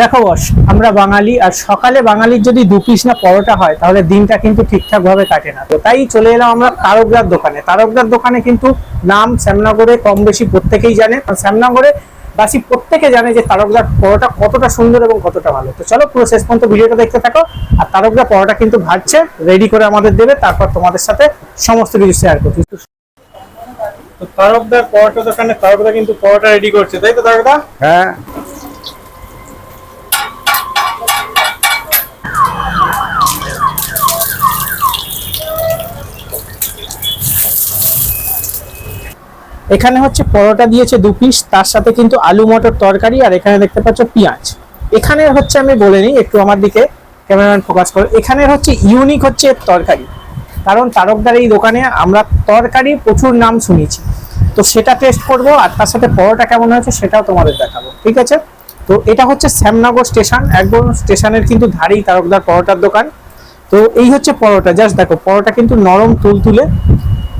দেখো বস আমরা বাঙালি আর সকালে বাঙালির যদি দু পিস না পরোটা হয় তাহলে দিনটা কিন্তু ঠিকঠাক ভাবে কাটে না। তো তাই চলে এলাম আমরা তারকদার দোকানে। তারকদার দোকানে কিন্তু নাম শ্যামনগরে কম বেশি প্রত্যেকেই জানে। আর শ্যামনগরে বাসি প্রত্যেকে জানে যে তারকদার পরোটা কতটা সুন্দর এবং কতটা ভালো। তো চলো পুরো শেষ পর্যন্ত ভিডিওটা দেখতে থাকো। আর তারকদার পরোটা কিন্তু ভাজছে রেডি করে আমাদের দেবে তারপর তোমাদের সাথে সমস্ত কিছু শেয়ার করছি। তো তারকদার পরোটা দোকানে তারকদা কিন্তু পরোটা রেডি করছে তাই তো তারকদা? হ্যাঁ। এখানে হচ্ছে পরোটা দিয়েছে দু পিস তার সাথে কিন্তু আলু মটর তরকারি আর এখানে দেখতে পাচ্ছ পেঁয়াজ। এখানে হচ্ছে আমি বলে নিই, একটু আমার দিকে ক্যামেরাম্যান ফোকাস করো। এখানের হচ্ছে ইউনিক হচ্ছে তরকারি। কারণ তারকদার এই দোকানে আমরা তরকারি প্রচুর নাম শুনেছি। তো সেটা টেস্ট করব আর তার সাথে পরোটা কেমন হয়েছে সেটাও তোমাদের দেখাবো, ঠিক আছে? তো এটা হচ্ছে শ্যামনগর স্টেশন, একদম স্টেশনের কিন্তু ধারেই তারকদার পরোটার দোকান। তো এই হচ্ছে পরোটা, জাস্ট দেখো, পরোটা কিন্তু নরম তুলতুলে,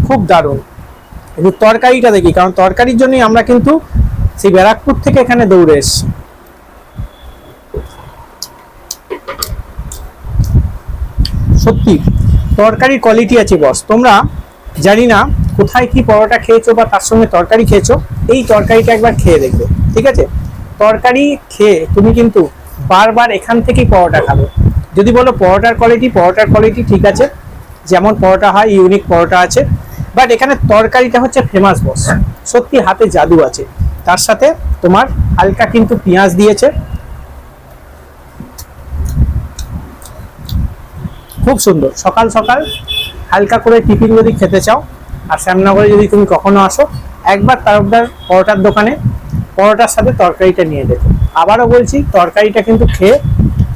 খুব দারুণ। কিন্তু তরকারিটা দেখি, কারণ তরকারির জন্যই আমরা কিন্তু সেই ব্যারাকপুর থেকে এখানে দৌড়ে এসেছি। সত্যি, তরকারির কোয়ালিটি আছে বস তোমরা জানি না কোথায় কি পরোটা খেয়েছো বা তার সঙ্গে তরকারি খেয়েছো, এই তরকারিটা একবার খেয়ে দেখবে, ঠিক আছে? তরকারি খেয়ে তুমি কিন্তু বারবার এখান থেকেই পরোটা খাবে। যদি বলো পরোটার কোয়ালিটি পরোটার কোয়ালিটি ঠিক আছে। যেমন পরোটা হয় ইউনিক পরোটা আছে। বাট এখানে তরকারিটা হচ্ছে ফেমাস বস সত্যি হাতে জাদু আছে। তার সাথে তোমার হালকা কিন্তু পেঁয়াজ দিয়েছে। খুব সুন্দর। সকাল সকাল হালকা করে টিফিন যদি খেতে চাও, আর শ্যামনগরে যদি তুমি কখনো আসো, একবার তারকদার পরোটার দোকানে পরোটার সাথে তরকারিটা নিয়ে দেখো। আবারও বলছি, তরকারিটা কিন্তু খেয়ে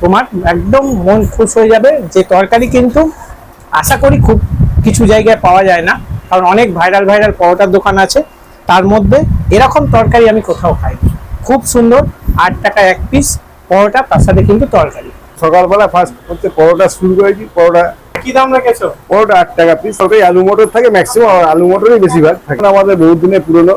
তোমার একদম মন খুশ হয়ে যাবে যে তরকারি কিন্তু আশা করি খুব কিছু জায়গায় পাওয়া যায় না। কারণ অনেক ভাইরাল ভাইরাল পরোটার দোকান আছে। তার মধ্যে এরকম তরকারি আমি কোথাও খাই খুব সুন্দর আট টাকা এক পিস পরোটা তার সাথে কিন্তু তরকারি। সকালবেলা ফার্স্ট হচ্ছে পরোটা শুরু করেছি পরোটা। কি দাম রেখেছো? পরোটা আট টাকা পিস তরকারি আলু মটর থাকে ম্যাক্সিমাম আলু মটরই বেশিরভাগ থাকে। আমাদের বহু দিনে পুরনো